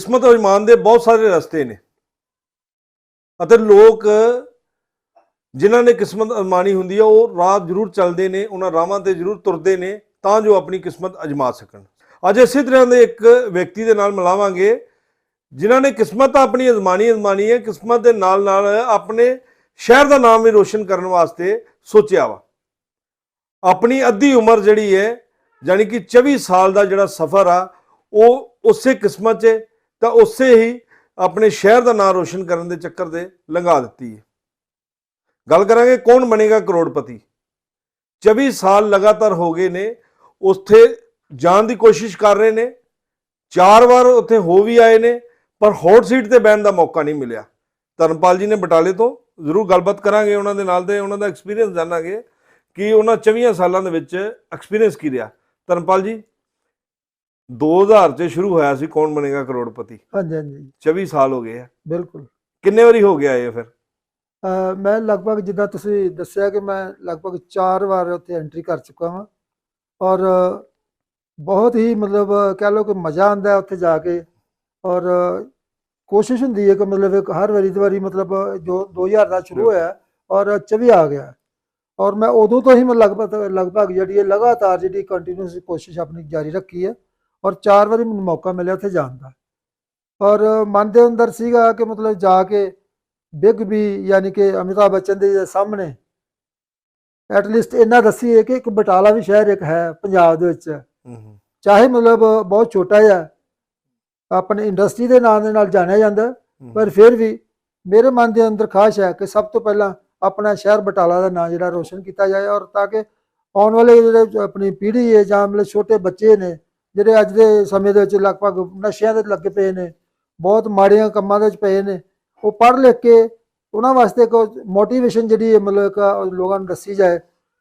ਕਿਸਮਤ ਅਜਮਾਨ ਦੇ ਬਹੁਤ ਸਾਰੇ ਰਸਤੇ ਨੇ। ਅਤੇ ਲੋਕ ਜਿਨ੍ਹਾਂ ਨੇ ਕਿਸਮਤ ਅਜਮਾਣੀ ਹੁੰਦੀ ਹੈ, ਉਹ ਰਾਹ ਜ਼ਰੂਰ ਚੱਲਦੇ ਨੇ, ਉਹਨਾਂ ਰਾਹਾਂ ਤੇ ਜ਼ਰੂਰ ਤੁਰਦੇ ਨੇ, ਤਾਂ ਜੋ ਆਪਣੀ ਕਿਸਮਤ ਅਜਮਾ ਸਕਣ। ਅੱਜ ਇਸੇ ਤਰ੍ਹਾਂ ਦੇ ਇੱਕ ਵਿਅਕਤੀ ਦੇ ਨਾਲ ਮਿਲਾਵਾਂਗੇ, ਜਿਨ੍ਹਾਂ ਨੇ ਕਿਸਮਤ ਆਪਣੀ ਅਜ਼ਮਾਨੀ ਅਜ਼ਮਾਨੀ ਹੈ, ਕਿਸਮਤ ਦੇ ਨਾਲ ਨਾਲ ਆਪਣੇ ਸ਼ਹਿਰ ਦਾ ਨਾਮ ਵੀ ਰੋਸ਼ਨ ਕਰਨ ਵਾਸਤੇ ਸੋਚਿਆ ਵਾ। ਆਪਣੀ ਅੱਧੀ ਉਮਰ ਜਿਹੜੀ ਹੈ ਯਾਨੀ ਕਿ 24 ਸਾਲ ਦਾ ਜਿਹੜਾ ਸਫ਼ਰ ਆ, ਉਹ ਉਸੇ ਕਿਸਮਤ 'ਚ ਤਾਂ ਉਸੇ ਹੀ ਆਪਣੇ ਸ਼ਹਿਰ ਦਾ ਨਾਮ ਰੋਸ਼ਨ ਕਰਨ ਦੇ ਚੱਕਰ ਦੇ ਲੰਘਾ ਦਿੱਤੀ ਹੈ। ਗੱਲ ਕਰਾਂਗੇ ਕੌਣ ਬਣੇਗਾ ਕਰੋੜਪਤੀ? 24 ਸਾਲ ਲਗਾਤਾਰ ਹੋ ਗਏ ਨੇ, ਉੱਥੇ ਜਾਣ ਦੀ ਕੋਸ਼ਿਸ਼ ਕਰ ਰਹੇ ਨੇ, ਚਾਰ ਵਾਰ ਉੱਥੇ ਹੋ ਵੀ ਆਏ ਨੇ, ਪਰ ਹੌਟ ਸੀਟ ਤੇ ਬਹਿਣ ਦਾ ਮੌਕਾ ਨਹੀਂ ਮਿਲਿਆ। ਧਰਮਪਾਲ ਜੀ ਨੇ ਬਟਾਲੇ ਤੋਂ ਜ਼ਰੂਰ ਗੱਲਬਾਤ ਕਰਾਂਗੇ ਉਹਨਾਂ ਦੇ ਨਾਲ ਤੇ ਉਹਨਾਂ ਦਾ ਐਕਸਪੀਰੀਅੰਸ ਜਾਣਾਂਗੇ ਕਿ ਉਹਨਾਂ 24 ਸਾਲਾਂ ਦੇ ਵਿੱਚ ਐਕਸਪੀਰੀਅੰਸ ਕੀ ਰਿਹਾ। ਧਰਮਪਾਲ ਜੀ 2000 ਚ ਸ਼ੁਰੂ ਹੋਇਆ ਸੀ ਕੌਣ ਬਣੇਗਾ ਕਰੋੜਪਤੀ? ਹਾਂਜੀ ਹਾਂਜੀ। 24 ਸਾਲ ਹੋ ਗਏ ਆ। ਬਿਲਕੁਲ। ਕਿੰਨੇ ਵਾਰੀ ਹੋ ਗਿਆ ਇਹ ਫਿਰ? ਅਹ ਮੈਂ ਲਗਭਗ ਜਿੱਦਾਂ ਤੁਸੀਂ ਦੱਸਿਆ ਕਿ ਮੈਂ ਲਗਭਗ 4 ਵਾਰ ਉੱਥੇ ਐਂਟਰੀ ਕਰ ਚੁੱਕਾ ਹਾਂ ਔਰ ਬਹੁਤ ਹੀ ਮਤਲਬ ਕਹਿ ਲਓ ਕਿ ਮਜ਼ਾ ਆਉਂਦਾ ਹੈ ਉੱਥੇ ਜਾ ਕੇ। ਔਰ ਕੋਸ਼ਿਸ਼ ਹੁੰਦੀ ਹੈ ਕਿ ਮਤਲਬ ਇੱਕ ਹਰ ਵਾਰੀ ਦੀ ਵਾਰੀ ਮਤਲਬ ਜੋ 2000 ਦਾ ਸ਼ੁਰੂ ਹੋਇਆ ਔਰ 24 ਆ ਗਿਆ। ਔਰ ਮੈਂ ਉਦੋਂ ਤੋਂ ਹੀ ਮੈਂ ਲਗਭਗ ਲਗਭਗ ਜਿਹੜੀ ਹੈ ਲਗਾਤਾਰ ਜਿਹੜੀ ਕੰਟੀਨਿਊਸ ਕੋਸ਼ਿਸ਼ ਆਪਣੀ ਜਾਰੀ ਰੱਖੀ ਹੈ। ਔਰ ਚਾਰ ਵਾਰੀ ਮੈਨੂੰ ਮੌਕਾ ਮਿਲਿਆ ਉੱਥੇ ਜਾਣ ਦਾ। ਔਰ ਮਨ ਦੇ ਅੰਦਰ ਸੀਗਾ ਕਿ ਮਤਲਬ ਜਾ ਕੇ ਬਿਗ ਬੀ ਯਾਨੀ ਕਿ ਅਮਿਤਾਭ ਬੱਚਨ ਦੇ ਸਾਹਮਣੇ ਐਟ ਲੀਸਟ ਇਹਨਾਂ ਦੱਸੀ ਹੈ ਕਿ ਇੱਕ ਬਟਾਲਾ ਵੀ ਸ਼ਹਿਰ ਇੱਕ ਹੈ ਪੰਜਾਬ ਦੇ ਵਿੱਚ। ਚਾਹੇ ਮਤਲਬ ਬਹੁਤ ਛੋਟਾ ਜਿਹਾ ਆਪਣੇ ਇੰਡਸਟਰੀ ਦੇ ਨਾਂ ਦੇ ਨਾਲ ਜਾਣਿਆ ਜਾਂਦਾ ਪਰ ਫਿਰ ਵੀ ਮੇਰੇ ਮਨ ਦੇ ਅੰਦਰ ਖਾਸ਼ ਹੈ ਕਿ ਸਭ ਤੋਂ ਪਹਿਲਾਂ ਆਪਣਾ ਸ਼ਹਿਰ ਬਟਾਲਾ ਦਾ ਨਾਂ ਜਿਹੜਾ ਰੋਸ਼ਨ ਕੀਤਾ ਜਾਏ ਔਰ ਤਾਂ ਕਿ ਆਉਣ ਵਾਲੇ ਜਿਹੜੇ ਆਪਣੀ ਪੀੜ੍ਹੀ ਹੈ ਜਾਂ ਮਤਲਬ ਛੋਟੇ ਬੱਚੇ ਨੇ ਜਿਹੜੇ ਅੱਜ ਦੇ ਸਮੇਂ ਦੇ ਵਿੱਚ ਲਗਭਗ ਨਸ਼ਿਆਂ ਦੇ ਲੱਗੇ ਪਏ ਨੇ, ਬਹੁਤ ਮਾੜੀਆਂ ਕੰਮਾਂ ਦੇ ਵਿੱਚ ਪਏ ਨੇ, ਉਹ ਪੜ੍ਹ ਲਿਖ ਕੇ ਉਹਨਾਂ ਵਾਸਤੇ ਇੱਕ ਮੋਟੀਵੇਸ਼ਨ ਜਿਹੜੀ ਹੈ ਮਤਲਬ ਇੱਕ ਲੋਕਾਂ ਨੂੰ ਦੱਸੀ ਜਾਏ,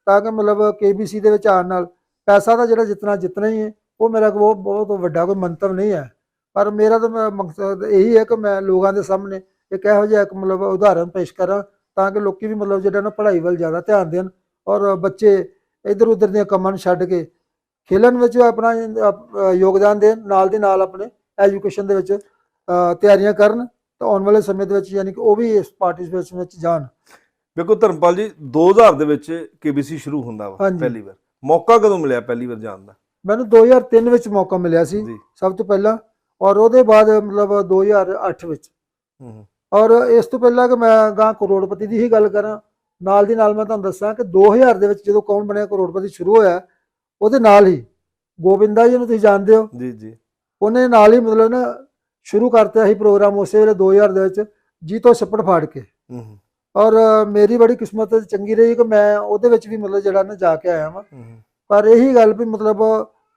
ਤਾਂ ਕਿ ਮਤਲਬ ਕੇਬੀਸੀ ਦੇ ਵਿੱਚ ਆਉਣ ਨਾਲ ਪੈਸਾ ਦਾ ਜਿਹੜਾ ਜਿਤਨਾ ਜਿਤਨਾ ਹੀ ਹੈ, ਉਹ ਮੇਰਾ ਕੋਈ ਬਹੁਤ ਵੱਡਾ ਕੋਈ ਮੰਤਵ ਨਹੀਂ ਹੈ। ਪਰ ਮੇਰਾ ਤਾਂ ਮ- ਮਕਸਦ ਇਹੀ ਹੈ ਕਿ ਮੈਂ ਲੋਕਾਂ ਦੇ ਸਾਹਮਣੇ ਇੱਕ ਇਹੋ ਜਿਹਾ ਇੱਕ ਮਤਲਬ ਉਦਾਹਰਨ ਪੇਸ਼ ਕਰਾਂ, ਤਾਂ ਕਿ ਲੋਕੀ ਵੀ ਮਤਲਬ ਜਿਹੜਾ ਨਾ ਪੜ੍ਹਾਈ ਵੱਲ ਜ਼ਿਆਦਾ ਧਿਆਨ ਦੇਣ ਔਰ ਬੱਚੇ ਇੱਧਰ ਉੱਧਰ ਦੀਆਂ ਕੰਮਾਂ ਨੂੰ ਛੱਡ ਕੇ ਖੇਲਣ ਵਿੱਚ ਆਪਣਾ ਯੋਗਦਾਨ ਦੇਣ ਨਾਲ ਦੇ ਨਾਲ ਆਪਣੇ ਐਜੂਕੇਸ਼ਨ ਦੇ ਵਿੱਚ ਤਿਆਰੀਆਂ ਕਰਨ ਤਾਂ ਆਉਣ ਵਾਲੇ ਸਮੇਂ ਦੇ ਵਿੱਚ ਯਾਨੀ ਕਿ ਉਹ ਵੀ ਇਸ ਪਾਰਟਿਸਿਪੇਸ਼ਨ ਵਿੱਚ ਜਾਣ। ਵੇਖੋ ਧਰਮਪਾਲ ਜੀ 2000 ਦੇ ਵਿੱਚ ਕੇਬੀਸੀ ਸ਼ੁਰੂ ਹੁੰਦਾ ਵਾ। ਪਹਿਲੀ ਵਾਰ। ਮੌਕਾ ਕਦੋਂ ਮਿਲਿਆ ਪਹਿਲੀ ਵਾਰ ਜਾਣ ਦਾ? ਮੈਨੂੰ 2003 ਵਿੱਚ ਮੌਕਾ ਮਿਲਿਆ ਸੀ ਸਭ ਤੋਂ ਪਹਿਲਾਂ। ਔਰ ਉਹਦੇ ਬਾਅਦ ਮਤਲਬ 2008 ਵਿੱਚ। ਔਰ ਇਸ ਤੋਂ ਪਹਿਲਾਂ ਕਿ ਮੈਂ ਗਾਂ ਕਰੋੜਪਤੀ ਦੀ ਹੀ ਗੱਲ ਕਰਾਂ ਨਾਲ ਦੀ ਨਾਲ ਮੈਂ ਤੁਹਾਨੂੰ ਦੱਸਾਂ ਕਿ 2000 ਦੇ ਵਿੱਚ ਜਦੋਂ ਕੌਣ ਬਣਿਆ ਕਰੋੜਪਤੀ ਸ਼ੁਰੂ ਹੋਇਆ ਉਹਦੇ ਨਾਲ ਹੀ। ਗੋਬਿੰਦਾ ਜੀ ਨੂੰ ਤੁਸੀਂ ਜਾਣਦੇ ਹੋ? ਜੀ ਜੀ। ਉਹਨੇ ਨਾਲ ਹੀ ਮਤਲਬ ਨਾ ਸ਼ੁਰੂ ਕਰਤਾ ਸੀ ਪ੍ਰੋਗਰਾਮ ਉਸੇ ਵੇਲੇ 2000 ਦੇ ਵਿੱਚ ਜੀਤੋ ਛੱਪੜ ਫਾੜ ਕੇ। ਔਰ ਮੇਰੀ ਬੜੀ ਕਿਸਮਤ ਚੰਗੀ ਰਹੀ ਕਿ ਮੈਂ ਉਹਦੇ ਵਿੱਚ ਵੀ ਮਤਲਬ ਜਿਹੜਾ ਨਾ ਜਾ ਕੇ ਆਇਆ ਵਾਂ। ਪਰ ਇਹੀ ਗੱਲ ਵੀ ਮਤਲਬ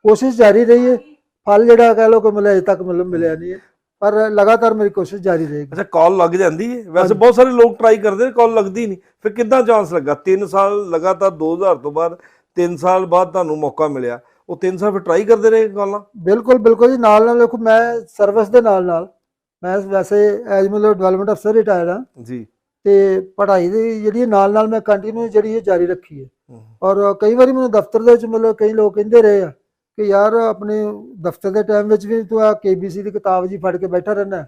ਕੋਸ਼ਿਸ਼ ਜਾਰੀ ਰਹੀ ਹੈ। ਫਲ ਜਿਹੜਾ ਕਹਿ ਲੋ ਕਿ ਮਤਲਬ ਅਜੇ ਤੱਕ ਮਤਲਬ ਮਿਲਿਆ ਨਹੀਂ ਹੈ। ਪਰ ਲਗਾਤਾਰ ਮੇਰੀ ਕੋਸ਼ਿਸ਼ ਜਾਰੀ ਰਹੇਗੀ। ਅੱਛਾ ਕਾਲ ਲੱਗ ਜਾਂਦੀ ਹੈ। ਵੈਸੇ। ਬਹੁਤ ਸਾਰੇ ਲੋਕ ਟਰਾਈ ਕਰਦੇ ਨੇ ਕਾਲ ਲੱਗਦੀ ਨਹੀਂ। ਫਿਰ ਕਿੱਦਾਂ ਚਾਂਸ ਲੱਗਾ? 3 ਸਾਲ ਲਗਾਤਾਰ 2000 ਤੋਂ ਬਾਅਦ 3 ਸਾਲ ਬਾਅਦ ਤੁਹਾਨੂੰ ਮੌਕਾ ਮਿਲਿਆ। ਉਹ 3 ਸਾਲ ਫਿਰ ਟਰਾਈ ਕਰਦੇ ਰਹੇ ਕਾਲਾਂ ਬਿਲਕੁਲ ਬਿਲਕੁਲ ਜੀ ਨਾਲ ਨਾਲ ਦੇਖੋ ਮੈਂ ਸਰਵਿਸ ਦੇ ਨਾਲ ਨਾਲ ਮੈਂ ਵੈਸੇ ਐਜ ਮਤਲਬ ਡਿਵੈਲਪਮੈਂਟ ਅਫਸਰ ਰਿਟਾਇਰ ਹਾਂ। ਜੀ। ਤੇ ਪੜ੍ਹਾਈ ਦੀ ਜਿਹੜੀ ਨਾਲ ਨਾਲ ਮੈਂ ਕੰਟੀਨਿਊ ਜਿਹੜੀ ਹੈ ਜਾਰੀ ਰੱਖੀ ਹੈ। ਔਰ ਕਈ ਵਾਰੀ ਮੈਨੂੰ ਦਫ਼ਤਰ ਦੇ ਵਿੱਚ ਮਤਲਬ ਕਈ ਲੋਕ ਕਹਿੰਦੇ ਰਹੇ ਆ ਕਿ ਯਾਰ ਆਪਣੇ ਦਫ਼ਤਰ ਦੇ ਟਾਈਮ ਵਿੱਚ ਵੀ ਤੂੰ ਆ ਕੇਬੀਸੀ ਦੀ ਕਿਤਾਬ ਜੀ ਫੜ ਕੇ ਬੈਠਾ ਰਹਿਣਾ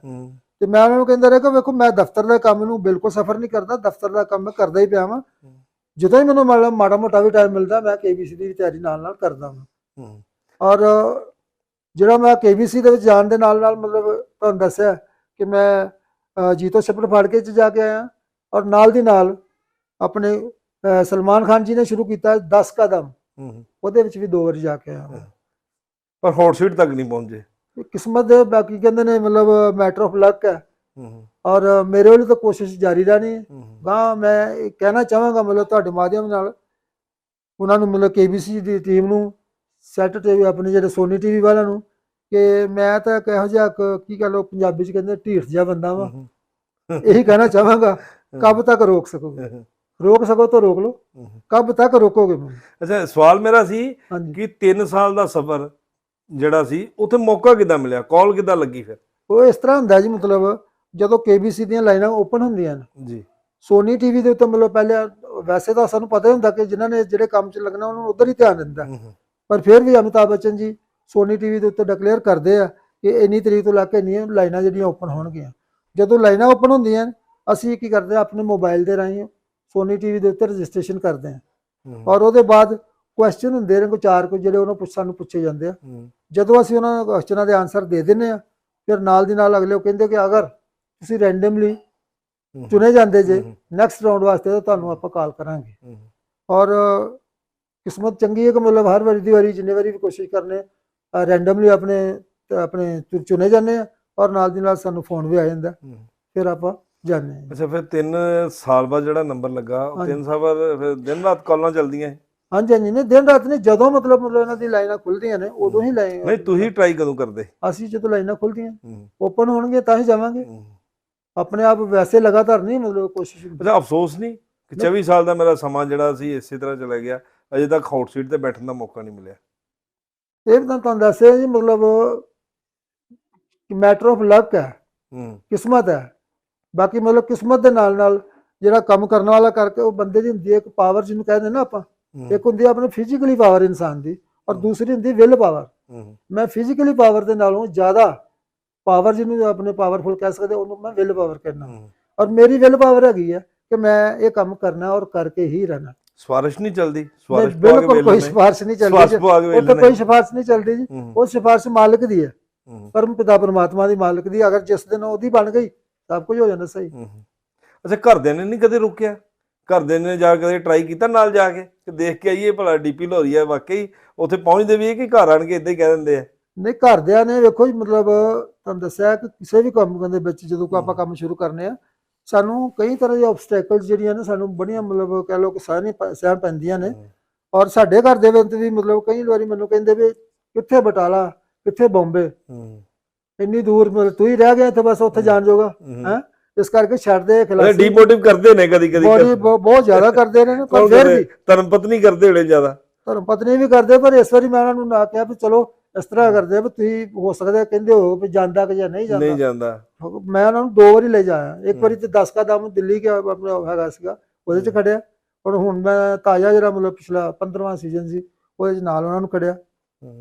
ਤੇ ਮੈਂ ਉਹਨਾਂ ਨੂੰ ਕਹਿੰਦਾ ਰਿਹਾ ਕਿ ਵੇਖੋ ਮੈਂ ਦਫ਼ਤਰ ਦੇ ਕੰਮ ਨੂੰ ਬਿਲਕੁਲ ਸਫਰ ਨਹੀਂ ਕਰਦਾ ਦਫ਼ਤਰ ਦਾ ਕੰਮ ਮੈਂ ਕਰਦਾ ਹੀ ਪਿਆ ਵਾਂ। ਜਦੋਂ ਹੀ ਮੈਨੂੰ ਮਾੜਾ ਮੋਟਾ ਵੀ ਟਾਈਮ ਮਿਲਦਾ ਮੈਂ ਕੇਬੀਸੀ ਦੀ ਤਿਆਰੀ ਨਾਲ ਨਾਲ ਕਰਦਾ ਹਾਂ। ਔਰ ਜਿਹੜਾ ਮੈਂ ਕੇਬੀਸੀ ਦੇ ਵਿੱਚ ਜਾਣ ਦੇ ਨਾਲ ਨਾਲ ਮਤਲਬ ਤੁਹਾਨੂੰ ਦੱਸਿਆ ਕਿ ਮੈਂ ਜੀਤੋ ਛੱਪੜ ਫਾੜ ਕੇ ਚ ਜਾ ਕੇ ਆਇਆ। ਔਰ ਨਾਲ ਦੀ ਨਾਲ ਆਪਣੇ ਸਲਮਾਨ ਖਾਨ ਜੀ ਨੇ ਸ਼ੁਰੂ ਕੀਤਾ 10 ਕਦਮ। ਉਹਦੇ ਵਿੱਚ ਵੀ ਦੋ ਵਾਰੀ ਜਾ ਕੇ ਆਇਆ। ਪਰ ਹੌਟ ਸੀਟ ਤੱਕ ਨਹੀਂ ਪਹੁੰਚੇ। ਕਿਸਮਤ ਦੇ ਬਾਕੀ ਕਹਿੰਦੇ ਨੇ ਮਤਲਬ ਮੈਟਰ ਆਫ ਲੱਕ ਹੂੰ, ਔਰ ਮੇਰੇ ਵੱਲੋਂ ਤਾਂ ਕੋਸ਼ਿਸ਼ ਜਾਰੀ ਰਹਿਣੀ ਹੈ। ਗਾਂ ਮੈਂ ਇਹ ਕਹਿਣਾ ਚਾਹਾਂਗਾ ਮਤਲਬ ਤੁਹਾਡੇ ਮਾਧਿਅਮ ਨਾਲ ਉਹਨਾਂ ਨੂੰ ਮਤਲਬ ਕੇਬੀਸੀ ਦੀ ਟੀਮ ਨੂੰ ਸੈੱਟ ਟੀਵੀ ਆਪਣੇ ਜਿਹੜੇ ਸੋਨੀ ਟੀਵੀ ਵਾਲਿਆਂ ਨੂੰ ਕਿ ਮੈਂ ਤਾਂ ਕਿਹੋ ਜਿਹਾ ਕੀ ਕਹ ਲੋ ਪੰਜਾਬੀ ਚ ਕਹਿੰਦੇ ਢੀਠ ਜਿਹਾ ਬੰਦਾ ਵਾਂ। ਹੂੰ ਇਹੀ ਕਹਿਣਾ ਚਾਹਾਂਗਾ ਕਬ ਤੱਕ ਰੋਕ ਸਕੋਗੇ? ਰੋਕ ਸਕੋ ਤਾਂ ਰੋਕ ਲਓ। ਕਬ ਤੱਕ ਰੋਕੋਗੇ? ਅੱਛਾ ਸਵਾਲ ਮੇਰਾ ਸੀ ਕਿ 3 ਸਾਲ ਦਾ ਸਫ਼ਰ ਜਿਹੜਾ ਸੀ ਉੱਥੇ ਮੌਕਾ ਕਿੱਦਾਂ ਮਿਲਿਆ? ਕਾਲ ਕਿੱਦਾਂ ਲੱਗੀ ਫਿਰ? ਉਹ ਇਸ ਤਰ੍ਹਾਂ ਹੁੰਦਾ ਜੀ ਮਤਲਬ ਜਦੋਂ ਕੇਬੀਸੀ ਦੀਆਂ ਲਾਈਨਾਂ ਓਪਨ ਹੁੰਦੀਆਂ ਨੇ ਜੀ। ਸੋਨੀ ਟੀਵੀ ਦੇ ਉੱਤੇ ਮਤਲਬ ਪਹਿਲੇ ਵੈਸੇ ਤਾਂ ਸਾਨੂੰ ਪਤਾ ਹੀ ਹੁੰਦਾ ਕਿ ਜਿਨ੍ਹਾਂ ਨੇ ਜਿਹੜੇ ਕੰਮ 'ਚ ਲੱਗਣਾ ਉਹਨਾਂ ਨੂੰ ਉਧਰ ਹੀ ਧਿਆਨ ਦਿੰਦਾ। ਪਰ ਫਿਰ ਵੀ ਅਮਿਤਾਭ ਬੱਚਨ ਜੀ ਸੋਨੀ ਟੀਵੀ ਦੇ ਉੱਤੇ ਡਿਕਲੇਅਰ ਕਰਦੇ ਆ ਕਿ ਇੰਨੀ ਤਰੀਕ ਤੋਂ ਲੱਗ ਕੇ ਇੰਨੀਆਂ ਲਾਈਨਾਂ ਜਿਹੜੀਆਂ ਓਪਨ ਹੋਣਗੀਆਂ। ਜਦੋਂ ਲਾਈਨਾਂ ਓਪਨ ਹੁੰਦੀਆਂ ਨੇ, ਅਸੀਂ ਕੀ ਕਰਦੇ ਹਾਂ ਆਪਣੇ ਮੋਬਾਈਲ ਦੇ ਰਾਹੀਂ ਸੋਨੀ ਟੀਵੀ ਦੇ ਉੱਤੇ ਰਜਿਸਟ੍ਰੇਸ਼ਨ ਕਰਦੇ ਹੂੰ, ਔਰ ਉਹਦੇ ਬਾਅਦ ਕੁਐਸਚਨ ਹੁੰਦੇ ਨੇ ਕੋਈ ਚਾਰ ਕੁ ਜਿਹੜੇ ਉਹਨਾਂ ਪੁੱਛ ਸਾਨੂੰ ਪੁੱਛੇ ਜਾਂਦੇ ਆ। ਜਦੋਂ ਅਸੀਂ ਉਹਨਾਂ ਨੂੰ ਕੁਐਸਚਨਾਂ ਦੇ ਆਨਸਰ ਦੇ ਦਿੰਨੇ ਆ ਫਿਰ ਨਾਲ ਦੀ ਨਾਲ ਅਗਲੇ ਉਹ ਕਹਿੰਦੇ ਕਿ ਅਗਰ ਤੁਸੀਂ ਰੈਂਡਮਲੀ ਚੁਣੇ ਜਾਂਦੇ ਜੇ ਨੈਕਸਟ ਰਾਉਂਡ ਵਾਸਤੇ ਤੁਹਾਨੂੰ ਆਪਾਂ ਕਾਲ ਕਰਾਂਗੇ। ਔਰ ਕਿਸਮਤ ਚੰਗੀ ਹੈ ਕਿ ਮਤਲਬ ਹਰ ਵਾਰੀ ਦੀ ਵਾਰੀ ਜਿੰਨੇ ਵਾਰੀ ਵੀ ਕੋਸ਼ਿਸ਼ ਕਰਨੇ ਰੈਂਡਮਲੀ ਆਪਣੇ ਆਪਣੇ ਚੁਣੇ ਜਾਂਦੇ ਆ ਔਰ ਨਾਲ ਦੀ ਨਾਲ ਸਾਨੂੰ ਫੋਨ ਵੀ ਆ ਜਾਂਦਾ। ਫਿਰ ਆਪਾਂ ਜਾਂਦੇ ਹਾਂ। ਅੱਛਾ ਫਿਰ 3 ਸਾਲ ਬਾਅਦ ਜਿਹੜਾ ਨੰਬਰ ਲੱਗਾ ਉਹ ਹਾਂਜੀ। 3 ਸਾਲ ਬਾਅਦ ਫਿਰ ਦਿਨ ਰਾਤ ਕਾਲਾਂ ਚੱਲਦੀਆਂ? ਹਾਂਜੀ ਹਾਂਜੀ ਨਹੀਂ ਦਿਨ ਰਾਤ ਨਹੀਂ ਜਦੋਂ ਮਤਲਬ ਮਤਲਬ ਇਹਨਾਂ ਦੀ ਲਾਈਨਾਂ ਖੁੱਲਦੀਆਂ ਨੇ ਉਦੋਂ ਹੀ ਲਾਈਨ ਨਹੀਂ ਤੁਸੀਂ ਟਰਾਈ ਕਦੋਂ ਕਰਦੇ? ਅਸੀਂ ਜਦੋਂ ਲਾਈਨਾਂ ਖੁੱਲਦੀਆਂ ਓਪਨ ਹੋਣਗੇ ਤਾਂ ਹੀ ਜਾਵਾਂਗੇ। ਆਪਣੇ ਆਪ ਵੈਸੇ ਲਗਾਤਾਰ ਨਹੀਂ ਮਤਲਬ ਕੋਸ਼ਿਸ਼ ਅੱਛਾ ਅਫਸੋਸ ਨਹੀਂ ਕਿ 24 ਸਾਲ ਦਾ ਮੇਰਾ ਸਮਾਂ ਜਿਹੜਾ ਸੀ ਇਸੇ ਤਰ੍ਹਾਂ ਚਲਾ ਗਿਆ। ਅਜੇ ਤੱਕ ਹੌਟ ਸੀਟ ਤੇ ਬੈਠਣ ਦਾ ਮੌਕਾ ਨਹੀਂ ਮਿਲਿਆ। ਇਹ ਤਾਂ ਤੁਹਾਨੂੰ ਦੱਸਿਆ ਜੀ ਮਤਲਬ ਮੈਟਰ ਆਫ ਲੱਕ ਹੈ ਹੂੰ। ਕਿਸਮਤ ਹੈ। ਬਾਕੀ ਮਤਲਬ ਕਿਸਮਤ ਦੇ ਨਾਲ ਨਾਲ ਜਿਹੜਾ ਕੰਮ ਕਰਨ ਵਾਲਾ ਕਰਕੇ ਉਹ ਬੰਦੇ ਦੀ ਹੁੰਦੀ ਹੈ ਇੱਕ ਪਾਵਰ ਜਿਹਨੂੰ ਕਹਿੰਦੇ ਨਾ ਆਪਾਂ ਇੱਕ ਹੁੰਦੀ ਹੈ ਆਪਣੀ ਫਿਜ਼ੀਕਲੀ ਪਾਵਰ ਇਨਸਾਨ ਦੀ ਔਰ ਦੂਸਰੀ ਹੁੰਦੀ ਵਿਲ ਪਾਵਰ ਮੈਂ ਫਿਜ਼ੀਕਲੀ ਪਾਵਰ ਦੇ ਨਾਲੋਂ ਜ਼ਿਆਦਾ ਪਾਵਰ ਜਿਹਨੂੰ ਆਪਣੇ ਪਾਵਰਫੁਲ ਕਹਿ ਸਕਦੇ ਉਹਨੂੰ ਮੈਂ ਵਿਲ ਪਾਵਰ ਕਹਿੰਦਾ। ਔਰ ਮੇਰੀ ਵਿਲ ਪਾਵਰ ਹੈਗੀ ਹੈ ਕਿ ਮੈਂ ਇਹ ਕੰਮ ਕਰਨਾ ਔਰ ਕਰਕੇ ਹੀ ਰਹਿਣਾ। ਸਿਫਾਰਿਸ਼ ਨਹੀਂ ਚੱਲਦੀ? ਕੇ ਬਿਲਕੁਲ ਵੇਲ ਕੋਈ ਲੈਣੇ ਸਿਫਾਰਿਸ਼ ਨਹੀਂ ਚੱਲਦੀ ਉਹ ਕੋਈ ਲੈਣੇ ਸਿਫਾਰਿਸ਼ ਨਹੀਂ ਚੱਲਦੀ ਜੀ। ਉਹ ਸਿਫਾਰਿਸ਼ ਮਾਲਕ ਦੀ ਹੈ। ਪਰਮ ਪਿਤਾ ਪਰਮਾਤਮਾ ਦੀ ਮਾਲਕ ਦੀ ਅਗਰ ਜਿਸ ਦਿਨ ਉਹਦੀ ਬਣ ਗਈ ਸਭ ਕੁਝ ਹੋ ਜਾਂਦਾ ਸਹੀ। ਅੱਛਾ ਘਰਦਿਆਂ ਨੇ ਨਹੀਂ ਕਦੇ ਰੋਕਿਆ? ਘਰਦਿਆਂ ਨੇ ਜਾ ਕੇ ਟਰਾਈ ਕੀਤਾ ਨਾਲ ਜਾ ਕੇ? ਕਿ ਦੇਖ ਕੇ ਆਈਏ ਭਲਾ ਡੀਪੀ ਲੋਰੀ ਹੈ ਵਾਕਈ ਉੱਥੇ ਪਹੁੰਚਦੇ ਵੀ ਹੈ ਕਿ ਘਰ ਆਣ ਕੇ ਇਦਾਂ ਹੀ ਕਹਿ ਦਿੰਦੇ ਆ? ਨਹੀਂ ਘਰਦਿਆਂ ਨੇ ਵੇਖੋ ਜੀ ਮਤਲਬ ਤੁਹਾਨੂੰ ਦੱਸਿਆ ਕਿ ਕਿਸੇ ਵੀ ਕੰਮ ਦੇ ਵਿੱਚ ਜਦੋਂ ਕੋਈ ਆਪਾਂ। ਕੰਮ ਸ਼ੁਰੂ ਕਰਨੇ ਆ ਸਾਨੂੰ ਕਈ ਤਰ੍ਹਾਂ ਦੇ ਆਬਸਟੈਕਲਸ ਜਿਹੜੀਆਂ ਨੇ ਸਾਨੂੰ ਬੜੀਆਂ ਮਤਲਬ ਕਹਿ ਲਓ ਕਿ ਪ- ਸਹਿਣ ਪੈਂਦੀਆਂ ਨੇ। ਔਰ ਸਾਡੇ ਘਰ ਦੇ ਵਿੱਚ ਵੀ ਮਤਲਬ ਕਈ ਵਾਰੀ ਮੈਨੂੰ ਕਹਿੰਦੇ ਵੀ ਕਿੱਥੇ ਬਟਾਲਾ ਕਿੱਥੇ ਬੰਬੇ? ਇੰਨੀ ਦੂਰ ਮਤਲਬ ਤੂੰ ਹੀ ਰਹਿ ਗਿਆ ਇੱਥੇ ਬਸ ਉੱਥੇ ਜਾਣ ਜੋਗਾ ਹੈਂ? ਇਸ ਕਰਕੇ ਛੱਡ ਦੇ ਖਿਲਾਫੀ ਡੀਮੋਟਿਵ ਕਰਦੇ ਨੇ ਕਦੀ ਕਦੀ ਬਹੁਤ ਜ਼ਿਆਦਾ ਕਰਦੇ ਨੇ ਪਰ ਫਿਰ ਵੀ ਧਰਮ ਪਤਨੀ ਕਰਦੇ ਹੋਣੇ ਜ਼ਿਆਦਾ। ਧਰਮ ਪਤਨੀ ਵੀ ਕਰਦੇ ਪਰ ਇਸ ਵਾਰੀ ਮੈਂ ਉਹਨਾਂ ਨੂੰ ਨਾ ਕਿਹਾ ਵੀ ਚਲੋ ਇਸ ਤਰ੍ਹਾਂ ਕਰਦੇ ਆ ਵੀ ਤੁਸੀਂ ਹੋ ਸਕਦਾ ਕਹਿੰਦੇ ਹੋ ਵੀ ਜਾਂਦਾ ਕਿ ਜਾਂ ਨਹੀਂ ਜਾਂਦਾ। ਨਹੀਂ ਜਾਂਦਾ। ਮੈਂ ਉਹਨਾਂ ਨੂੰ ਦੋ ਵਾਰੀ ਲੈ ਜਾਇਆ ਇੱਕ। ਵਾਰੀ ਤੇ 10 ਕਦਮ ਦਿੱਲੀ ਗਿਆ ਆਪਣਾ ਹੈਗਾ ਸੀਗਾ ਉਹਦੇ ਚ ਖੜਿਆ। ਔਰ ਹੁਣ ਮੈਂ ਤਾਜ਼ਾ ਜਿਹੜਾ ਮਤਲਬ ਪਿਛਲਾ 15ਵਾਂ ਸੀਜ਼ਨ ਸੀ ਉਹਦੇ ਚ ਨਾਲ ਉਹਨਾਂ ਨੂੰ ਖੜਿਆ।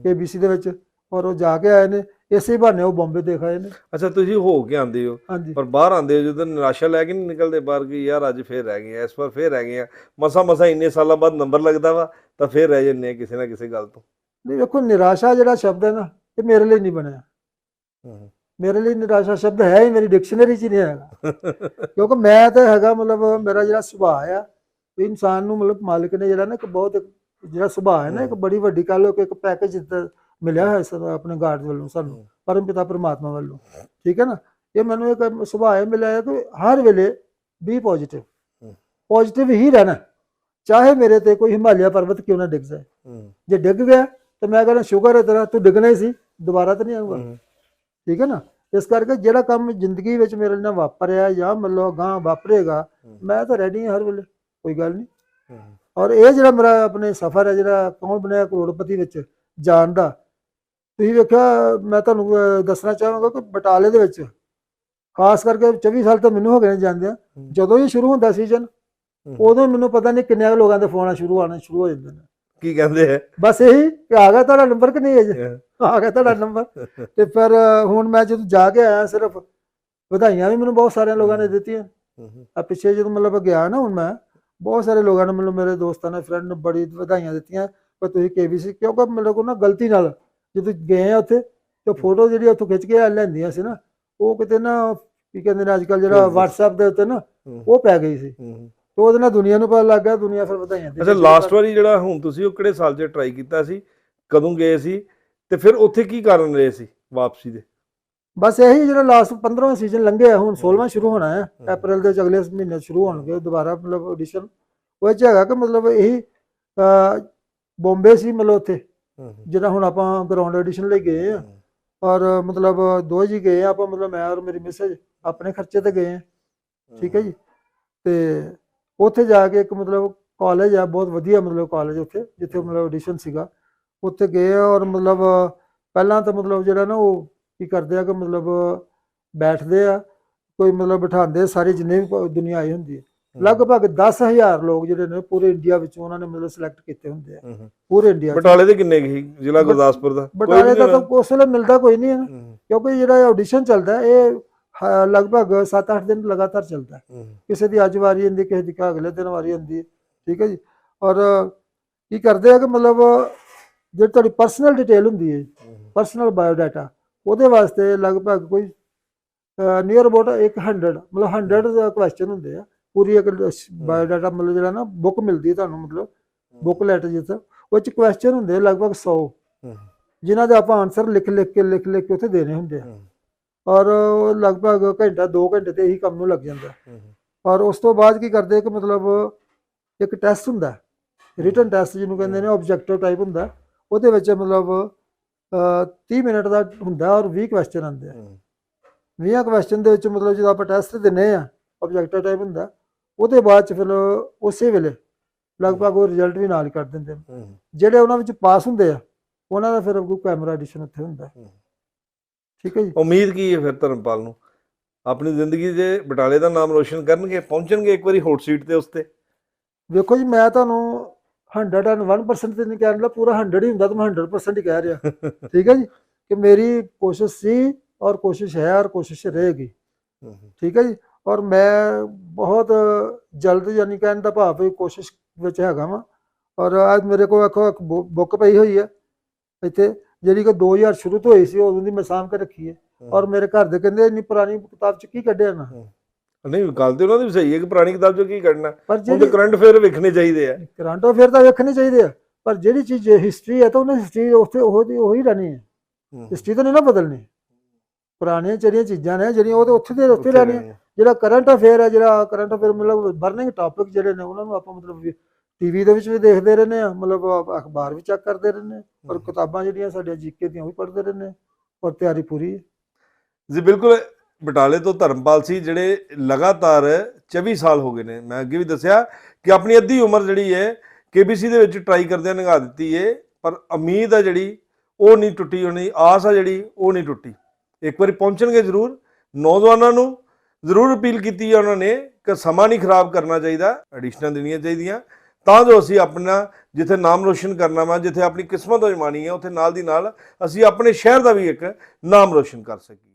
ਕੇਬੀਸੀ ਦੇ ਵਿੱਚ। ਔਰ ਉਹ ਜਾ ਕੇ ਆਏ ਨੇ ਇਸੇ ਬਹਾਨੇ ਉਹ ਬੰਬੇ ਦੇਖ ਆਏ ਨੇ। ਅੱਛਾ ਤੁਸੀਂ ਹੋ ਕੇ ਆਉਂਦੇ ਹੋ ਹਾਂਜੀ। ਪਰ ਬਾਹਰ ਆਉਂਦੇ ਹੋ ਜਦੋਂ ਨਿਰਾਸ਼ਾ ਲੈ ਕੇ ਨਹੀਂ ਨਿਕਲਦੇ ਬਾਹਰ ਕਿ ਯਾਰ ਅੱਜ ਫੇਰ ਰਹਿ ਗਏ ਆ ਇਸ ਵਾਰ ਫੇਰ ਰਹਿ ਗਏ ਆ। ਮਸਾ ਮਸਾ ਇੰਨੇ ਸਾਲਾਂ ਬਾਅਦ ਨੰਬਰ ਲੱਗਦਾ ਵਾ ਤਾਂ ਫੇਰ ਰਹਿ ਜੰਨੇ ਆ ਕਿਸੇ ਨਾ ਕਿਸੇ ਗੱਲ ਤੋਂ। ਨਹੀਂ ਵੇਖੋ ਨਿਰਾਸ਼ਾ ਜਿਹੜਾ ਸ਼ਬਦ ਹੈ ਨਾ ਇਹ ਮੇਰੇ ਲਈ ਨਹੀਂ ਬਣਿਆ। ਮੇਰੇ ਲਈ ਨਿਰਾਸ਼ਾ ਸ਼ਬਦ ਹੈ ਹੀ ਮੇਰੀ ਡਿਕਸ਼ਨਰੀ 'ਚ ਨਹੀਂ ਹੈਗਾ। ਕਿਉਂਕਿ ਮੈਂ ਤਾਂ ਹੈਗਾ ਮਤਲਬ ਮੇਰਾ ਜਿਹੜਾ ਸੁਭਾਅ ਆ ਵੀ ਇਨਸਾਨ ਨੂੰ ਮਤਲਬ ਮਾਲਕ ਨੇ ਜਿਹੜਾ ਨਾ ਇੱਕ ਬਹੁਤ ਜਿਹੜਾ ਸੁਭਾਅ ਹੈ ਨਾ ਇੱਕ ਬੜੀ ਵੱਡੀ ਗੱਲ ਹੋ ਕੇ ਇੱਕ ਪੈਕੇਜ ਮਿਲਿਆ ਹੈ ਸਾਨੂੰ ਆਪਣੇ ਗਾਰਡ ਵੱਲੋਂ ਸਾਨੂੰ ਪਰਮ ਪਿਤਾ ਪਰਮਾਤਮਾ ਵੱਲੋਂ। ਠੀਕ ਹੈ ਨਾ? ਇਹ ਮੈਨੂੰ ਇੱਕ ਸੁਭਾਅ ਮਿਲਿਆ ਹੈ ਕਿ ਹਰ ਵੇਲੇ ਬੀ ਪੋਜ਼ਿਟਿਵ। ਪੋਜ਼ਿਟਿਵ ਹੀ ਰਹਿਣਾ। ਚਾਹੇ ਮੇਰੇ ਤੇ ਕੋਈ ਹਿਮਾਲਿਆ ਪਰਬਤ ਕਿਉਂ ਨਾ ਡਿੱਗ ਜਾਏ। ਜੇ ਡਿੱਗ ਗਿਆ ਤਾਂ ਮੈਂ ਕਹਿੰਦਾ ਸ਼ੁਕਰ ਹੈ ਤੇਰਾ ਤੂੰ ਡਿੱਗਣਾ ਹੀ ਸੀ ਦੁਬਾਰਾ ਤਾਂ ਨਹੀਂ ਆਊਗਾ। ਠੀਕ ਹੈ ਨਾ? ਇਸ ਕਰਕੇ ਜਿਹੜਾ ਕੰਮ ਜ਼ਿੰਦਗੀ ਵਿੱਚ ਮੇਰੇ ਨਾਲ ਵਾਪਰਿਆ ਜਾਂ ਮਤਲਬ ਗਾਂ ਵਾਪਰੇਗਾ ਮੈਂ ਤਾਂ ਰੈਡੀ ਹਾਂ ਹਰ ਵੇਲੇ ਕੋਈ ਗੱਲ ਨਹੀਂ। ਔਰ ਇਹ ਜਿਹੜਾ ਮੇਰਾ ਆਪਣੇ ਸਫ਼ਰ ਹੈ ਜਿਹੜਾ ਕੌਣ ਬਣਿਆ ਕਰੋੜਪਤੀ ਵਿੱਚ ਜਾਣ ਦਾ ਤੁਸੀਂ ਵੇਖਿਆ ਮੈਂ ਤੁਹਾਨੂੰ ਦੱਸਣਾ ਚਾਹਾਂਗਾ ਕਿ ਬਟਾਲੇ ਦੇ ਵਿੱਚ ਖਾਸ ਕਰਕੇ 24 ਸਾਲ ਤਾਂ ਮੈਨੂੰ ਹੋ ਗਏ ਨੇ ਜਾਂਦਿਆਂ ਜਦੋਂ ਇਹ ਸ਼ੁਰੂ ਹੁੰਦਾ ਸੀਜ਼ਨ ਉਦੋਂ ਮੈਨੂੰ ਪਤਾ ਨਹੀਂ ਕਿੰਨੇ ਲੋਕਾਂ ਦੇ ਫੋਨ ਆ ਸ਼ੁਰੂ ਆਉਣੇ ਸ਼ੁਰੂ ਹੋ ਜਾਂਦੇ ਨੇ। ਕੀ ਕਹਿੰਦੇ ਆ? ਬਸ ਇਹੀ ਕਿ ਆ ਗਿਆ ਤੁਹਾਡਾ ਨੰਬਰ ਕਿ ਨਹੀਂ ਹੈ। ਜੀ ਆ ਗਿਆ ਤੁਹਾਡਾ ਨੰਬਰ ਤੇ ਫਿਰ ਹੁਣ ਮੈਂ ਜਦੋਂ ਜਾ ਕੇ ਆਇਆ ਸਿਰਫ ਵਧਾਈਆਂ ਵੀ ਮੈਨੂੰ ਬਹੁਤ ਸਾਰਿਆਂ ਲੋਕਾਂ ਨੇ ਦਿੱਤੀਆਂ। ਆ ਪਿੱਛੇ ਜਦੋਂ ਮਤਲਬ ਗਿਆ ਨਾ ਹੁਣ ਮੈਂ ਬਹੁਤ ਸਾਰੇ ਲੋਕਾਂ ਨੇ ਮੈਨੂੰ ਮੇਰੇ ਦੋਸਤਾਂ ਨੇ ਫਰੈਂਡ ਨੇ ਬੜੀ ਵਧਾਈਆਂ ਦਿੱਤੀਆਂ। ਪਰ ਤੁਸੀਂ ਕੇਬੀਸੀ ਕਿਉਂਕਿ ਮੇਰੇ ਕੋਲ ਨਾ ਗਲਤੀ ਨਾਲ ਜਦੋਂ ਗਏ ਆ ਉੱਥੇ ਤੇ ਫੋਟੋ ਜਿਹੜੀ ਉੱਥੋਂ ਖਿੱਚ ਕੇ ਲੈਂਦੀਆਂ ਸੀ ਨਾ ਉਹ ਕਿਤੇ ਨਾ ਕੀ ਕਹਿੰਦੇ ਨੇ ਅੱਜ ਕੱਲ ਜਿਹੜਾ WhatsApp ਦੇ ਉੱਤੇ ਨਾ ਉਹ ਪੈ ਗਈ ਸੀ। ਤੇ ਉਹਦੇ ਨਾਲ ਦੁਨੀਆ ਨੂੰ ਪਤਾ ਲੱਗ ਗਿਆ ਦੁਨੀਆ ਫਿਰ ਵਧਾਈਆਂ ਦੇ ਅੱਛਾ ਲਾਸਟ ਵਾਰੀ ਜਿਹੜਾ ਹੁਣ ਤੁਸੀਂ ਉਹ ਕਿਹੜੇ ਸਾਲ 'ਚ ਟਰਾਈ ਕੀਤਾ ਸੀ? ਕਦੋਂ ਗਏ ਸੀ? ਤੇ ਫਿਰ ਉੱਥੇ ਕੀ ਕਾਰਨ ਰਹੇ ਸੀ ਵਾਪਸੀ ਦੇ? ਬਸ ਇਹੀ ਜਿਹੜਾ ਲਾਸਟ 15ਵਾਂ ਸੀਜ਼ਨ ਲੰਘਿਆ ਹੁਣ 16ਵਾਂ ਸ਼ੁਰੂ ਹੋਣਾ ਹੈ। ਅਪ੍ਰੈਲ ਦੇ ਅਗਲੇ ਮਹੀਨੇ ਸ਼ੁਰੂ ਹੋਣਗੇ ਦੁਬਾਰਾ ਮਤਲਬ ਆਡੀਸ਼ਨ ਉਹ 'ਚ ਹੈਗਾ ਕਿ ਮਤਲਬ ਇਹੀ ਬੰਬੇ ਸੀ ਮਤਲਬ ਉੱਥੇ ਜਿਹੜਾ ਹੁਣ ਆਪਾਂ ਗਰਾਊਂਡ ਆਡੀਸ਼ਨ ਲਈ ਗਏ ਆ। ਔਰ ਮਤਲਬ ਦੋ ਜੀ ਗਏ ਆਪਾਂ ਮਤਲਬ ਮੈਂ ਔਰ ਮੇਰੀ ਮਿਸੇਜ ਆਪਣੇ ਖਰਚੇ ਤੇ ਗਏ ਆ। ਠੀਕ ਹੈ ਜੀ। ਤੇ ਉੱਥੇ ਜਾ ਕੇ ਇੱਕ ਮਤਲਬ ਕਾਲਜ ਆ ਬਹੁਤ ਵਧੀਆ ਮਤਲਬ ਕਾਲਜ ਉੱਥੇ ਜਿੱਥੇ ਮਤਲਬ ਆਡੀਸ਼ਨ ਸੀਗਾ। ਉੱਥੇ ਗਏ ਔਰ ਮਤਲਬ ਪਹਿਲਾਂ ਤਾਂ ਮਤਲਬ ਜਿਹੜਾ ਨਾ ਉਹ ਕੀ ਕਰਦੇ ਆ ਕਿ ਮਤਲਬ ਬੈਠਦੇ ਆ ਕੋਈ ਮਤਲਬ ਬਿਠਾਉਂਦੇ ਸਾਰੇ ਜਿੰਨੇ ਵੀ ਦੁਨੀਆ ਆਈ ਹੁੰਦੀ ਹੈ। ਲਗਭਗ 10000 ਲੋਕ ਜਿਹੜੇ ਨੇ ਪੂਰੇ ਇੰਡੀਆ ਵਿੱਚੋਂ ਉਹਨਾਂ ਨੇ ਮਤਲਬ ਸਿਲੈਕਟ ਕੀਤੇ ਹੁੰਦੇ ਆ। ਪੂਰੇ ਇੰਡੀਆ ਬਟਾਲੇ ਦੇ ਕਿੰਨੇ ਗਈ ਜ਼ਿਲ੍ਹਾ ਗੁਰਦਾਸਪੁਰ ਦਾ। ਬਟਾਲੇ ਦਾ ਤਾਂ ਉਸ ਵੇਲੇ ਮਿਲਦਾ ਕੋਈ ਨਹੀਂ ਹੈ? ਕਿਉਂਕਿ ਜਿਹੜਾ ਆਡੀਸ਼ਨ ਚੱਲਦਾ ਇਹ ਲਗਭਗ 7-8 ਦਿਨ ਲਗਾਤਾਰ ਚੱਲਦਾ ਹੈ। ਕਿਸੇ ਦੀ ਅੱਜ ਵਾਰੀ ਹੁੰਦੀ ਕਿਸੇ ਦੀ ਅਗਲੇ ਦਿਨ ਵਾਰੀ ਹੁੰਦੀ ਹੈ। ਠੀਕ ਹੈ ਜੀ। ਔਰ ਕੀ ਕਰਦੇ ਆ ਕਿ ਮਤਲਬ ਜਿਹੜੀ ਤੁਹਾਡੀ ਪਰਸਨਲ ਡਿਟੇਲ ਹੁੰਦੀ ਹੈ ਪਰਸਨਲ ਬਾਇਓ ਡਾਟਾ ਉਹਦੇ ਵਾਸਤੇ ਲਗਭਗ ਕੋਈ ਨੀਅਰ ਅਬਾਊਟ 100 ਮਤਲਬ 100 ਕੁਐਸਚਨ ਹੁੰਦੇ ਆ। ਪੂਰੀ ਇੱਕ ਬਾਇਓ ਡਾਟਾ ਮਤਲਬ ਜਿਹੜਾ ਨਾ ਬੁੱਕ ਮਿਲਦੀ ਹੈ ਤੁਹਾਨੂੰ ਮਤਲਬ ਬੁੱਕਲੈਟ ਜਿਸ ਉਹ ਚ ਕੁਐਸਚਨ ਹੁੰਦੇ ਲਗਭਗ 100 ਜਿਨ੍ਹਾਂ ਦੇ ਆਪਾਂ ਆਨਸਰ ਲਿਖ ਲਿਖ ਕੇ ਲਿਖ ਲਿਖ ਕੇ ਉੱਥੇ ਦੇਣੇ ਹੁੰਦੇ ਆ। ਔਰ ਲਗਭਗ ਘੰਟਾ 2 ਘੰਟੇ ਤੇ ਇਹੀ ਕੰਮ ਨੂੰ ਲੱਗ ਜਾਂਦਾ। ਔਰ ਉਸ ਤੋਂ ਬਾਅਦ ਕੀ ਕਰਦੇ ਕਿ ਮਤਲਬ ਇੱਕ ਟੈਸਟ ਹੁੰਦਾ। ਰਿਟਨ ਟੈਸਟ ਜਿਹਨੂੰ ਕਹਿੰਦੇ ਨੇ ਆਬਜੈਕਟਿਵ ਟਾਈਪ ਹੁੰਦਾ। ਉਹਦੇ ਵਿੱਚ ਮਤਲਬ ਅਹ, 30 ਮਿੰਟ ਦਾ ਹੁੰਦਾ ਔਰ 20 ਕੁਐਸਚਨ ਆਉਂਦੇ ਆ। 20 ਕੁਐਸਚਨ ਦੇ ਵਿੱਚ ਮਤਲਬ ਜਦੋਂ ਆਪਾਂ ਟੈਸਟ ਦਿੰਨੇ ਆ ਆਬਜੈਕਟਿਵ ਟਾਈਪ ਹੁੰਦਾ ਉਹਦੇ ਬਾਅਦ ਚ ਫਿਰ ਉਸੇ ਵੇਲੇ ਲਗਭਗ ਉਹ ਰਿਜ਼ਲਟ ਵੀ ਨਾਲ ਹੀ ਕੱਢ ਦਿੰਦੇ ਨੇ। ਜਿਹੜੇ ਉਹਨਾਂ ਵਿੱਚ ਪਾਸ ਹੁੰਦੇ ਆ ਉਹਨਾਂ ਦਾ ਫਿਰ ਕੋਈ ਕੈਮਰਾ ਐਡੀਸ਼ਨ ਉੱਥੇ ਹੁੰਦਾ। ਠੀਕ ਹੈ ਜੀ। ਉਮੀਦ ਕੀ ਹੈ ਫਿਰ ਧਰਮਪਾਲ ਨੂੰ? ਆਪਣੀ ਜ਼ਿੰਦਗੀ 'ਚ ਬਟਾਲੇ ਦਾ ਨਾਮ ਰੋਸ਼ਨ ਕਰਨਗੇ ਪਹੁੰਚਣਗੇ ਇੱਕ ਵਾਰੀ ਹੌਟ ਸੀਟ ਤੇ ਉਸ ਤੇ? ਵੇਖੋ ਜੀ ਮੈਂ ਤੁਹਾਨੂੰ 101% ਤੇ ਨਹੀਂ ਕਹਿ ਰਿਹਾ ਪੂਰਾ 100 ਹੀ ਹੁੰਦਾ ਤਾਂ ਮੈਂ 100% ਹੀ ਕਹਿ ਰਿਹਾ। ਠੀਕ ਹੈ ਜੀ ਕਿ ਮੇਰੀ ਕੋਸ਼ਿਸ਼ ਸੀ ਔਰ ਕੋਸ਼ਿਸ਼ ਹੈ ਔਰ ਕੋਸ਼ਿਸ਼ ਰਹੇਗੀ। ਠੀਕ ਹੈ ਜੀ ਔਰ ਮੈਂ ਬਹੁਤ ਜਲਦ ਯਾਨੀ ਕਹਿਣ ਦਾ ਭਾਵ ਹੈ ਕੋਸ਼ਿਸ਼ ਵਿੱਚ ਹੈਗਾ ਵਾਂ। ਔਰ ਅੱਜ ਮੇਰੇ ਕੋਲ ਇੱਕ ਬੁੱਕ ਪਈ ਹੋਈ ਹੈ ਇੱਥੇ। ਜਿਹੜੀ ਕਿ 2000 ਸ਼ੁਰੂ ਤੋਂ ਹੋਈ ਸੀ ਉਦੋਂ ਦੀ ਮੈਂ ਸਾਂਭ ਕੇ ਰੱਖੀ ਹੈ। ਔਰ ਮੇਰੇ ਘਰ ਦੇ ਕਹਿੰਦੇ ਇੰਨੀ ਪੁਰਾਣੀ ਕਿਤਾਬ ਚ ਕੀ ਕੱਢਿਆ ਨਾ? ਨਹੀਂ ਗੱਲ ਤੇ ਉਹਨਾਂ ਦੀ ਵੀ ਸਹੀ ਹੈ ਕਿ ਪੁਰਾਣੀ ਕਿਤਾਬ 'ਚੋਂ ਕੀ ਕੱਢਣਾ। ਜਿਹੜੀ ਕਰੰਟ ਫੇਅਰ ਵੇਖਣੇ ਚਾਹੀਦੇ ਆ। ਕਰੰਟ ਅਫੇਅਰ ਤਾਂ ਵੇਖਣੇ ਚਾਹੀਦੇ ਆ ਪਰ ਜਿਹੜੀ ਚੀਜ਼ ਹਿਸਟਰੀ ਹੈ ਤਾਂ ਉਹਨੇ ਹਿਸਟਰੀ ਉੱਥੇ ਉਹ ਦੀ ਉਹੀ ਰਹਿਣੀ ਹੈ। ਹਿਸਟਰੀ ਤਾਂ ਨਹੀਂ ਨਾ ਬਦਲਣੀ। ਪੁਰਾਣੀਆਂ ਜਿਹੜੀਆਂ ਚੀਜ਼ਾਂ ਨੇ ਜਿਹੜੀਆਂ ਉਹ ਤੇ ਉੱਥੇ ਦੇ ਉੱਥੇ ਰਹਿਣੀਆਂ। ਜਿਹੜਾ ਕਰੰਟ ਅਫੇਅਰ ਹੈ ਜਿਹੜਾ ਕਰੰਟ ਅਫੇਅਰ ਮਤਲਬ ਬਰਨਿੰਗ ਟਾਪਿਕ ਜਿਹੜੇ ਨੇ ਉਹਨਾਂ ਨੂੰ ਆਪਾਂ ਮਤਲਬ ਟੀਵੀ ਦੇ ਵਿੱਚ ਵੀ ਦੇਖਦੇ ਰਹਿੰਦੇ ਆ ਮਤਲਬ ਅਖਬਾਰ ਵੀ ਚੈੱਕ ਕਰਦੇ ਰਹਿੰਦੇ ਹਮ। ਕਿਤਾਬਾਂ ਜਿਹੜੀਆਂ ਸਾਡੀਆਂ ਜੀਕੇ ਦੀਆਂ ਉਹ ਵੀ ਪੜ੍ਹਦੇ ਰਹਿੰਦੇ ਔਰ ਤਿਆਰੀ ਪੂਰੀ ਹੈ ਜੀ ਬਿਲਕੁਲ ਬਟਾਲੇ ਤੋਂ ਧਰਮਪਾਲ ਸੀ ਜਿਹੜੇ ਲਗਾਤਾਰ 24 ਸਾਲ ਹੋ ਗਏ ਨੇ। ਮੈਂ ਅੱਗੇ ਵੀ ਦੱਸਿਆ ਕਿ ਆਪਣੀ ਅੱਧੀ ਉਮਰ ਜਿਹੜੀ ਹੈ ਕੇਬੀਸੀ ਦੇ ਵਿੱਚ ਟਰਾਈ ਕਰਦਿਆਂ ਨਿਭਾ ਦਿੱਤੀ ਹੈ ਪਰ ਉਮੀਦ ਆ ਜਿਹੜੀ ਉਹ ਨਹੀਂ ਟੁੱਟੀ ਹੋਣੀ ਆਸ ਆ ਜਿਹੜੀ ਉਹ ਨਹੀਂ ਟੁੱਟੀ। ਇੱਕ ਵਾਰੀ ਪਹੁੰਚਣਗੇ ਜ਼ਰੂਰ ਨੌਜਵਾਨਾਂ ਨੂੰ ਜ਼ਰੂਰ ਅਪੀਲ ਕੀਤੀ ਹੈ ਉਹਨਾਂ ਨੇ ਕਿ ਸਮਾਂ ਨਹੀਂ ਖਰਾਬ ਕਰਨਾ ਚਾਹੀਦਾ ਐਡੀਸ਼ਨਾਂ ਦੇਣੀਆਂ ਚਾਹੀਦੀਆਂ। ਤਾਂ ਜੋ ਅਸੀਂ ਆਪਣਾ ਜਿੱਥੇ ਨਾਮ ਰੋਸ਼ਨ ਕਰਨਾ ਵਾ, ਜਿੱਥੇ ਆਪਣੀ ਕਿਸਮਤ ਅਜਮਾਣੀ ਹੈ, ਉੱਥੇ ਨਾਲ ਦੀ ਨਾਲ ਅਸੀਂ ਆਪਣੇ ਸ਼ਹਿਰ ਦਾ ਵੀ ਇੱਕ ਨਾਮ ਰੋਸ਼ਨ ਕਰ ਸਕੀਏ।